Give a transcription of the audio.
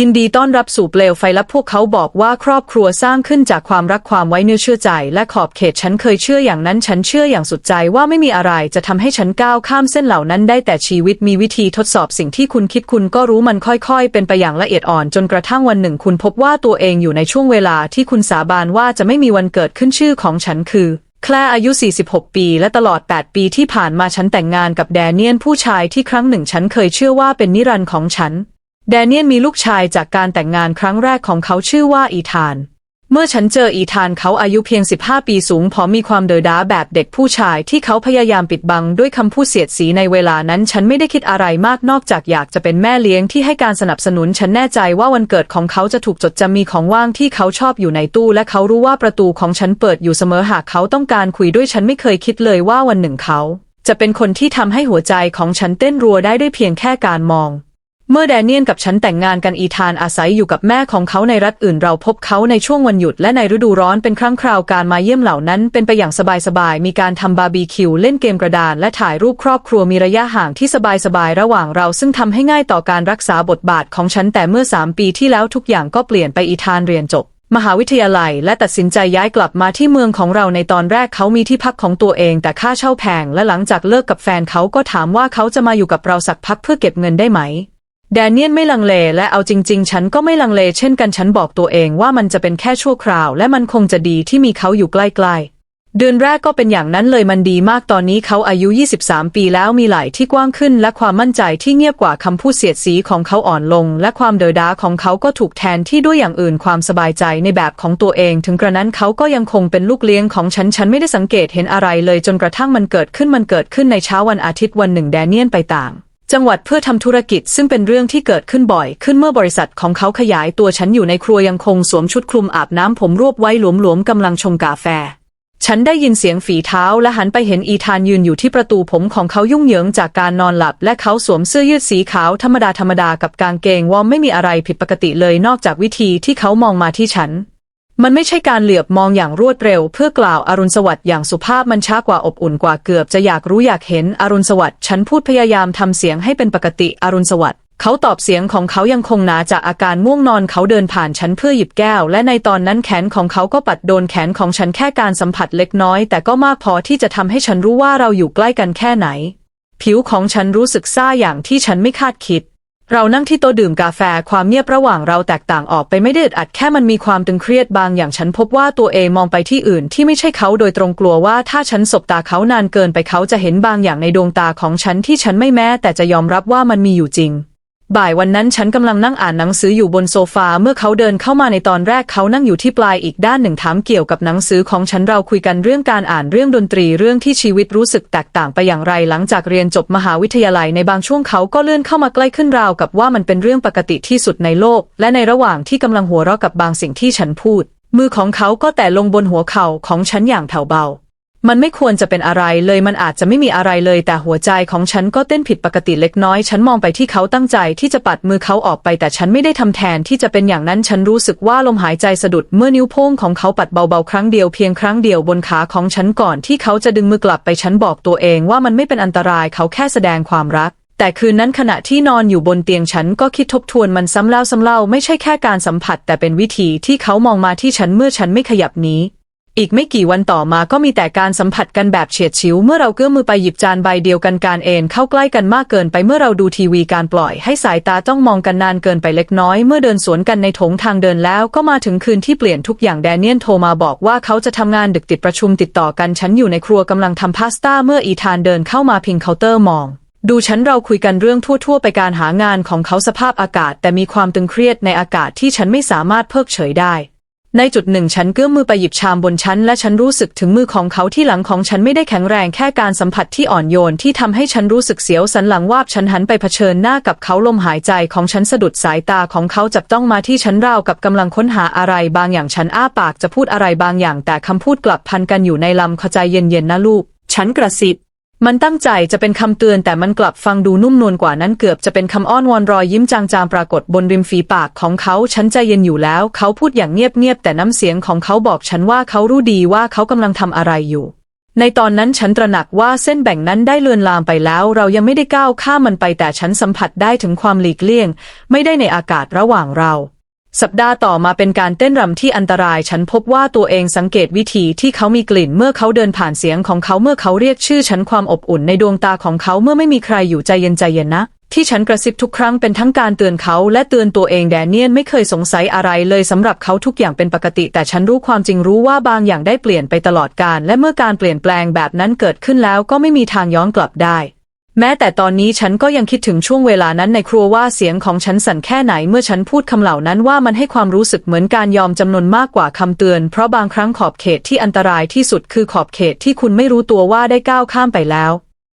ยินดีต้อนรับสู่เปลวไฟและพวกเขาบอกว่าครอบครัวสร้างขึ้นจากความรักความไว้เนื้อเชื่อใจ และขอบเขตฉันเคยเชื่ออย่างนั้นฉันเชื่ออย่างสุดใจว่าไม่มีอะไรจะทำให้ฉันก้าวข้ามเส้นเหล่านั้นได้แต่ชีวิตมีวิธีทดสอบสิ่งที่คุณคิดคุณก็รู้มันค่อยๆ เป็นไปอย่างละเอียดอ่อนจนกระทั่งวันหนึ่ง คุณพบว่าตัวเองอยู่ในช่วงเวลาที่คุณสาบานว่าจะไม่มีวันเกิดขึ้นชื่อของฉันคือแคลอายุ 46 ปี และตลอด 8 ปีที่ผ่านมาฉันแต่งงานกับแดเนียนผู้ชายที่ครั้งหนึ่งฉันเคยเชื่อว่าเป็นนิรันดร์ของฉัน แดเนียนมีลูกชายจากการแต่งงานครั้งแรกของเขาชื่อว่าอีธาน เมื่อฉันเจออีธานเขาอายุเพียง 15 ปีสูงผอมมีความเดอด้าแบบเด็กผู้ชายที่เขาพยายามปิดบังด้วยคำพูดเสียดสีในเวลานั้นฉันไม่ได้คิดอะไรมากนอกจากอยากจะเป็นแม่เลี้ยงที่ให้การสนับสนุนฉันแน่ใจว่าวันเกิดของเขาจะถูกจดจำมีของว่างที่เขาชอบอยู่ในตู้ และเขารู้ว่าประตูของฉันเปิดอยู่เสมอหากเขาต้องการคุยด้วยฉันไม่เคยคิดเลยว่าวันหนึ่งเขา จะเป็นคนที่ทำให้หัวใจของฉันเต้นรัวได้ด้วยเพียงแค่การมอง เมื่อแดเนียนกับฉันแต่งงานกันอีธานอาศัยอยู่กับแม่ของเขาในรัฐอื่นเราพบเขาในช่วงวันหยุดและในฤดูร้อนเป็นครั้งคราวการมาเยี่ยมเหล่านั้นเป็นไปอย่างสบายๆ มีการทำบาร์บีคิวเล่นเกมกระดานและถ่ายรูปครอบครัวมีระยะห่างที่สบายๆ ระหว่างเราซึ่งทำให้ง่ายต่อการรักษาบทบาทของฉันแต่เมื่อสามปีที่แล้วทุกอย่างก็เปลี่ยนไปอีธานเรียนจบมหาวิทยาลัยและตัดสินใจย้ายกลับมาที่เมืองของเราในตอนแรกเขามีที่พักของตัวเองแต่ค่าเช่าแพงและหลังจากเลิกกับแฟนเขาก็ถามว่าเขาจะมาอยู่กับเราสักพักเพื่อเก็บเงินได้ไหม แดเนียนไม่ลังเลและเอาจริง ๆ ฉันก็ไม่ลังเลเช่นกันฉันบอกตัวเองว่ามันจะเป็นแค่ชั่วคราว และมันคงจะดีที่มีเขาอยู่ใกล้ๆ เดือนแรกก็เป็นอย่างนั้นเลยมันดีมากตอนนี้เขาอายุ 23 ปีแล้วมีไหล่ที่กว้างขึ้น และความมั่นใจที่เงียบกว่าคำพูดเสียดสีของเขาอ่อนลง และความเดอดาของเขาก็ถูกแทนที่ด้วยอย่างอื่นความสบายใจในแบบของตัวเอง ถึงกระนั้นเขาก็ยังคงเป็นลูกเลี้ยงของฉันฉันไม่ได้สังเกตเห็นอะไรเลยจนกระทั่งมันเกิดขึ้นมันเกิดขึ้นในเช้าวันอาทิตย์วันหนึ่งแดเนียนไปต่าง จังหวัดเพื่อทำธุรกิจซึ่งเป็นเรื่องที่เกิดขึ้นบ่อย ขึ้นเมื่อบริษัทของเขาขยายตัวฉันอยู่ในครัวยังคงสวมชุดคลุมอาบน้ำผมรวบไว้หลวมๆกำลังชงกาแฟ ฉันได้ยินเสียงฝีเท้าและหันไปเห็นอีธานยืนอยู่ที่ประตูผมของเขายุ่งเหยิงจากการนอนหลับ และเขาสวมเสื้อยืดสีขาวธรรมดาธรรมดากับกางเกงวอร์มไม่มีอะไรผิดปกติเลยนอกจากวิธีที่เขามองมาที่ฉัน มันไม่ใช่การเหลือบมองอย่างรวดเร็ว เพื่อกล่าวอรุณสวัสดิ์อย่างสุภาพมันช้ากว่าอบอุ่นกว่าเกือบจะอยากรู้อยากเห็นอรุณสวัสดิ์ฉันพูดพยายามทำเสียงให้เป็นปกติอรุณสวัสดิ์เขาตอบเสียงของเขายังคงหนาจากอาการง่วงนอนเขาเดินผ่านฉันเพื่อหยิบแก้ว และในตอนนั้นแขนของเขาก็ปัดโดนแขนของฉันแค่การสัมผัสเล็กน้อย แต่ก็มากพอที่จะทำให้ฉันรู้ว่าเราอยู่ใกล้กันแค่ไหน ผิวของฉันรู้สึกซ่าอย่างที่ฉันไม่คาดคิด เรานั่งที่โต๊ะดื่มกาแฟความเงียบระหว่างเราแตกต่างออกไปไม่ได้อดอัดแค่มันมีความตึงเครียดบางอย่างฉันพบว่าตัวเองมองไปที่อื่นที่ไม่ใช่เขาโดยตรงกลัวว่าถ้าฉันสบตาเขานานเกินไปเขาจะเห็นบางอย่างในดวงตาของฉันที่ฉันไม่แม้แต่จะยอมรับว่ามันมีอยู่จริง บ่ายวันนั้นฉันกำลังนั่งอ่านหนังสืออยู่บนโซฟาเมื่อเขาเดินเข้ามาในตอนแรกเขานั่งอยู่ที่ปลายอีกด้านหนึ่งถามเกี่ยวกับหนังสือของฉันเราคุยกันเรื่องการอ่านเรื่องดนตรีเรื่องที่ชีวิตรู้สึกแตกต่างไปอย่างไรหลังจากเรียนจบมหาวิทยาลัยในบางช่วงเขาก็เลื่อนเข้ามาใกล้ขึ้นราวกับว่ามันเป็นเรื่องปกติที่สุดในโลก และในระหว่างที่กำลังหัวเราะกับบางสิ่งที่ฉันพูด มือของเขาก็แตะลงบนหัวเข่าของฉันอย่างแผ่วเบา มันไม่ควรจะเป็นอะไรเลยมันอาจจะไม่มีอะไรเลย แต่หัวใจของฉันก็เต้นผิดปกติเล็กน้อย ฉันมองไปที่เขาตั้งใจที่จะปัดมือเขาออกไป แต่ฉันไม่ได้ทำแทนที่จะเป็นอย่างนั้นฉันรู้สึกว่าลมหายใจสะดุดเมื่อนิ้วโป้งของเขาปัดเบาๆ ครั้งเดียวเพียงครั้งเดียวบนขาของฉันก่อนที่เขาจะดึงมือกลับไปฉันบอกตัวเองว่ามันไม่เป็นอันตรายเขาแค่แสดงความรักแต่คืนนั้นขณะที่นอนอยู่บนเตียงฉันก็คิดทบทวนมันซ้ำแล้วซ้ำเล่าไม่ใช่แค่การสัมผัส แต่เป็นวิธีที่เขามองมาที่ฉันเมื่อฉันไม่ขยับนี้ อีกไม่กี่วันต่อมาก็มีแต่การสัมผัสกันแบบเฉียดฉิว เมื่อเราเกื้อมือไปหยิบจานใบเดียวกันการเอนเข้าใกล้กันมากเกินไปเมื่อเราดูทีวีการปล่อยให้สายตาจ้องมองกันนานเกินไปเล็กน้อย เมื่อเดินสวนกันในโถงทางเดินแล้วก็มาถึงคืนที่เปลี่ยนทุกอย่างแดเนียนโทรมาบอกว่าเขาจะทำงานดึกติดประชุมติดต่อกันฉันอยู่ในครัวกำลังทำพาสต้าเมื่ออีธานเดินเข้ามาพิงเคาน์เตอร์มองดูฉันเราคุยกันเรื่องทั่ว ๆ ไปการหางานของเขาสภาพอากาศ แต่มีความตึงเครียดในอากาศที่ฉันไม่สามารถเพิกเฉยได้ ในจุดหนึ่งฉันเกื้อมมือไปหยิบชามบนชั้นและฉันรู้สึกถึงมือของเขาที่หลังของฉันไม่ได้แข็งแรงแค่การสัมผัสที่อ่อนโยนที่ทำให้ฉันรู้สึกเสียวสันหลังวาบฉันหันไปเผชิญหน้ากับเขาลมหายใจของฉันสะดุดสายตาของเขาจับต้องมาที่ฉันราวกับกำลังค้นหาอะไรบางอย่างฉันอ้าปากจะพูดอะไรบางอย่างแต่คำพูดกลับพันกันอยู่ในลำเข้าใจเย็นๆนะลูก ฉันกระซิบ มันตั้งใจจะเป็นคำเตือนแต่มันกลับฟังดูนุ่มนวลกว่านั้นเกือบจะเป็นคำอ้อนวอนรอยยิ้มจางๆปรากฏบนริมฝีปากของเขาฉันใจเย็นอยู่แล้ว เขาพูดอย่างเงียบๆแต่น้ำเสียงของเขาบอกฉันว่าเขารู้ดีว่าเขากำลังทำอะไรอยู่ ในตอนนั้นฉันตระหนักว่าเส้นแบ่งนั้นได้เลือนลามไปแล้ว เรายังไม่ได้ก้าวข้ามมันไปแต่ฉันสัมผัสได้ถึงความหลีกเลี่ยง ไม่ได้ในอากาศระหว่างเรา สัปดาห์ต่อมาเป็นการเต้นรำที่อันตราย ฉันพบว่าตัวเองสังเกตวิธีที่เขามีกลิ่นเมื่อเขาเดินผ่านเสียงของเขาเมื่อเขาเรียกชื่อฉันความอบอุ่นในดวงตาของเขาเมื่อไม่มีใครอยู่ใจเย็นใจเย็นนะ ที่ฉันกระซิบทุกครั้งเป็นทั้งการเตือนเขาและเตือนตัวเองแดเนียนไม่เคยสงสัยอะไรเลยสำหรับเขาทุกอย่างเป็นปกติ แต่ฉันรู้ความจริงรู้ว่าบางอย่างได้เปลี่ยนไปตลอดกาลและเมื่อการเปลี่ยนแปลงแบบนั้นเกิดขึ้นแล้วก็ไม่มีทางย้อนกลับได้ แม้แต่ตอนนี้ฉันก็ยังคิดถึงช่วงเวลานั้นในครัวว่าเสียงของฉันสั่นแค่ไหนเมื่อฉันพูดคำเหล่านั้นว่ามันให้ความรู้สึกเหมือนการยอมจำนวนมากกว่าคำเตือน เพราะบางครั้งขอบเขตที่อันตรายที่สุดคือขอบเขตที่คุณไม่รู้ตัวว่าได้ก้าวข้ามไปแล้ว